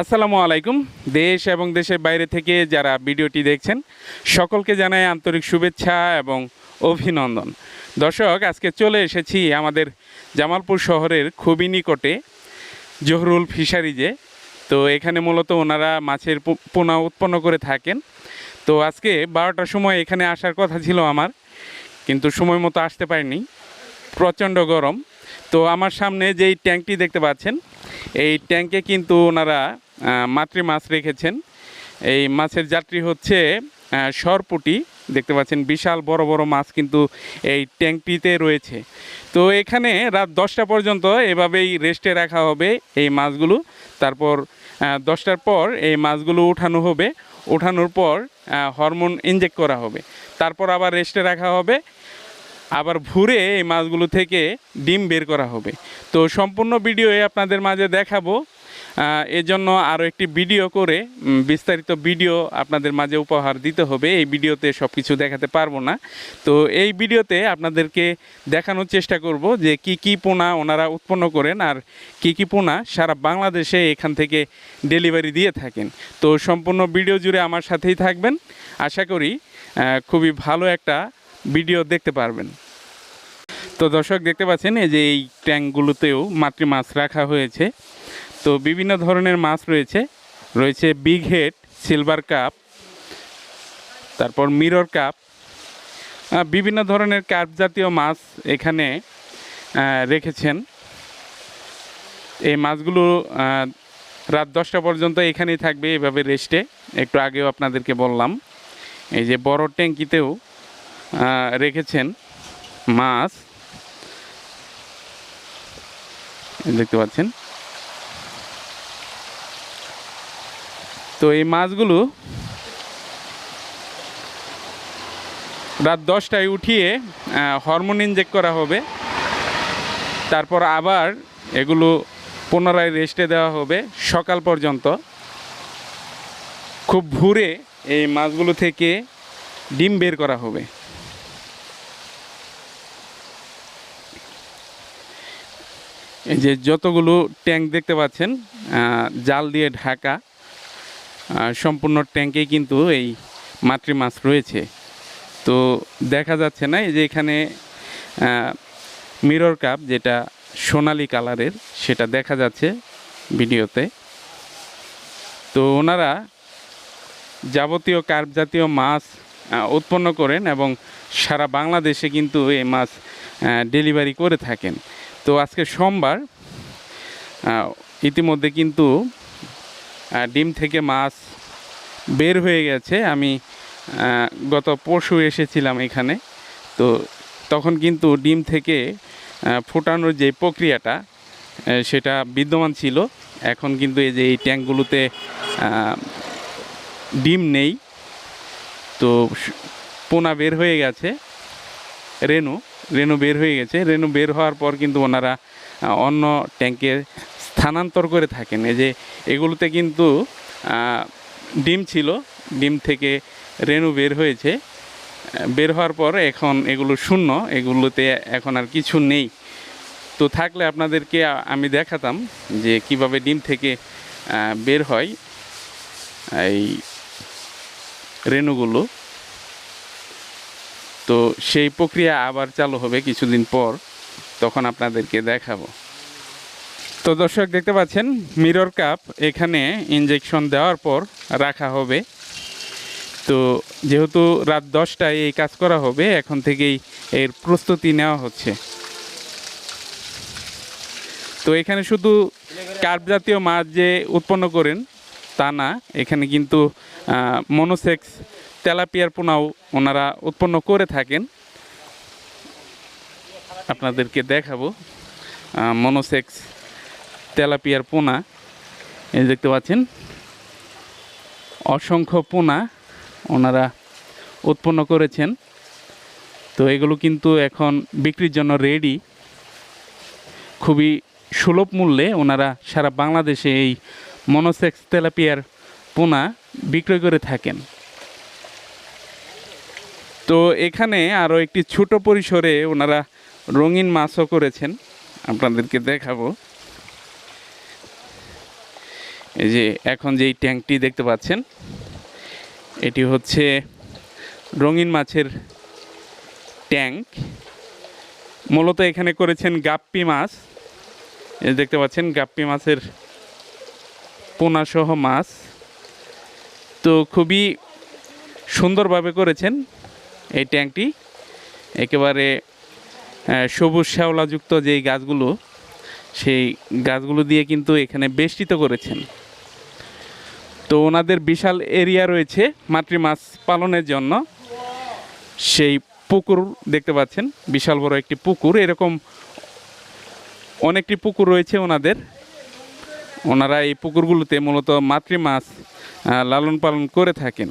আসসালামু আলাইকুম। দেশ এবং দেশের বাইরে থেকে যারা ভিডিওটি দেখছেন, সকলকে জানাই আন্তরিক শুভেচ্ছা এবং অভিনন্দন। দর্শক, আজকে চলে এসেছি আমাদের জামালপুর শহরের খুবই নিকটে, জহরুল ফিশারিজে তো এখানে মূলত ওনারা মাছের পোনা উৎপন্ন করে থাকেন। তো আজকে বারোটার সময় এখানে আসার কথা ছিল আমার, কিন্তু সময় মতো আসতে পারিনি। প্রচণ্ড গরম। তো আমার সামনে যেই ট্যাঙ্কটি দেখতে পাচ্ছেন, এই ট্যাঙ্কে কিন্তু ওনারা মাতৃ মাছ রেখেছেন। এই মাছের যাত্রী হচ্ছে সরপুটি। দেখতে পাচ্ছেন বিশাল বড় বড় মাছ কিন্তু এই ট্যাঙ্কটিতে রয়েছে। তো এখানে রাত দশটা পর্যন্ত এভাবেই রেস্টে রাখা হবে এই মাছগুলো। তারপর দশটার পর এই মাছগুলো উঠানো হবে। ওঠানোর পর হরমোন ইনজেক্ট করা হবে। তারপর আবার রেস্টে রাখা হবে। আবার ভুরে এই মাছগুলো থেকে ডিম বের করা হবে। তো সম্পূর্ণ ভিডিওয়ে আপনাদের মাঝে দেখাবো এজন্য আরও একটি ভিডিও করে বিস্তারিত ভিডিও আপনাদের মাঝে উপহার দিতে হবে। এই ভিডিওতে সব কিছু দেখাতে পারব না। তো এই ভিডিওতে আপনাদেরকে দেখানোর চেষ্টা করব যে কি কি পোনা ওনারা উৎপন্ন করেন আর কি কি পোনা সারা বাংলাদেশে এখান থেকে ডেলিভারি দিয়ে থাকেন। তো সম্পূর্ণ ভিডিও জুড়ে আমার সাথেই থাকবেন। আশা করি খুবই ভালো একটা ভিডিও দেখতে পারবেন। তো দর্শক, দেখতে পাচ্ছেন এই যে এই ট্যাঙ্কগুলোতেও মাতৃ মাছ রাখা হয়েছে। তো বিভিন্ন ধরনের মাছ রয়েছে। রয়েছে বিগ হেড সিলভার কাপ তারপর মিরর কাপ বিভিন্ন ধরনের কাপ জাতীয় মাছ এখানে রেখেছেন। এই মাছগুলো রাত দশটা পর্যন্ত এখানেই থাকবে এভাবে রেস্টে একটু আগেও আপনাদেরকে বললাম, এই যে বড় ট্যাঙ্কিতেও রেখেছেন মাছ। দেখতে পাচ্ছেন? তো এই মাছগুলো রাত দশটায় উঠিয়ে হরমোন ইনজেক্ট করা হবে। তারপর আবার এগুলো পুনরায় রেস্টে দেওয়া হবে সকাল পর্যন্ত। খুব ভোরে এই মাছগুলো থেকে ডিম বের করা হবে। এই যে যতগুলো ট্যাঙ্ক দেখতে পাচ্ছেন জাল দিয়ে ঢাকা। সম্পূর্ণ ট্যাঙ্কেই কিন্তু এই মাতৃ মাছ রয়েছে। তো দেখা যাচ্ছে না, এই যে এখানে মিরর কাপ যেটা সোনালি কালারের সেটা দেখা যাচ্ছে ভিডিওতে। তো ওনারা যাবতীয় কার্প জাতীয় মাছ উৎপন্ন করেন এবং সারা বাংলাদেশে কিন্তু এই মাছ ডেলিভারি করে থাকেন। তো আজকে সোমবার ইতিমধ্যে কিন্তু ডিম থেকে মাছ বের হয়ে গেছে। আমি গত পরশু এসেছিলাম এখানে। তো তখন কিন্তু ডিম থেকে ফোটানোর যে প্রক্রিয়াটা সেটা বিদ্যমান ছিল। এখন কিন্তু এই যে এই ট্যাঙ্কগুলোতে ডিম নেই। তো পোনা বের হয়ে গেছে। রেনু রেনু বের হয়ে গেছে। রেনু বের হওয়ার পর কিন্তু ওনারা অন্য ট্যাঙ্কে স্থানান্তর করে থাকেন। এই যে এগুলোতে কিন্তু ডিম ছিল। ডিম থেকে রেনু বের হয়েছে। বের হওয়ার পর এখন এগুলো শূন্য, এগুলোতে এখন আর কিছু নেই। তো থাকলে আপনাদেরকে আমি দেখাতাম যে কীভাবে ডিম থেকে বের হয় এই রেনুগুলো তো সেই প্রক্রিয়া আবার চালু হবে কিছুদিন পর। তখন আপনাদেরকে দেখাবো। তো দর্শক, দেখতে পাচ্ছেন, মিরর কাপ এখানে ইনজেকশন দেওয়ার পর রাখা হবে। তো যেহেতু রাত দশটায় এই কাজ করা হবে, এখন থেকেই এর প্রস্তুতি নেওয়া হচ্ছে। তো এখানে শুধু কার্প জাতীয় মাছ যে উৎপন্ন করেন, তা না, এখানে কিন্তু মনোসেক্স তেলাপিয়ার পোনাও ওনারা উৎপন্ন করে থাকেন। আপনাদেরকে দেখাবো মনোসেক্স তেলাপিয়ার পোনা। এই দেখতে পাচ্ছেন, অসংখ্য পোনা ওনারা উৎপন্ন করেছেন। তো এগুলো কিন্তু এখন বিক্রির জন্য রেডি খুবই সুলভ মূল্যে ওনারা সারা বাংলাদেশে এই মনোসেক্স তেলাপিয়ার পোনা বিক্রয় করে থাকেন। তো এখানে আরও একটি ছোট পরিসরে ওনারা রঙিন মাছও করেছেন। আপনাদেরকে দেখাবো। এই যে এখন যেই ট্যাঙ্কটি দেখতে পাচ্ছেন, এটি হচ্ছে রঙিন মাছের ট্যাঙ্ক। মূলত এখানে করেছেন গাপ্পি মাছ। দেখতে পাচ্ছেন, গাপ্পি মাছের পোনাসহ মাছ। তো খুবই সুন্দরভাবে করেছেন এই ট্যাঙ্কটি। একেবারে সবুজ শ্যাওলাযুক্ত যেই গাছগুলো, সেই গাছগুলো দিয়ে কিন্তু এখানে বেষ্টিত করেছেন। তো ওনাদের বিশাল এরিয়া রয়েছে মাতৃ মাছ পালনের জন্য। সেই পুকুর দেখতে পাচ্ছেন, বিশাল বড় একটি পুকুর। এরকম অনেকটি পুকুর রয়েছে ওনাদের। ওনারা এই পুকুরগুলোতে মূলত মাতৃ মাছ লালন পালন করে থাকেন।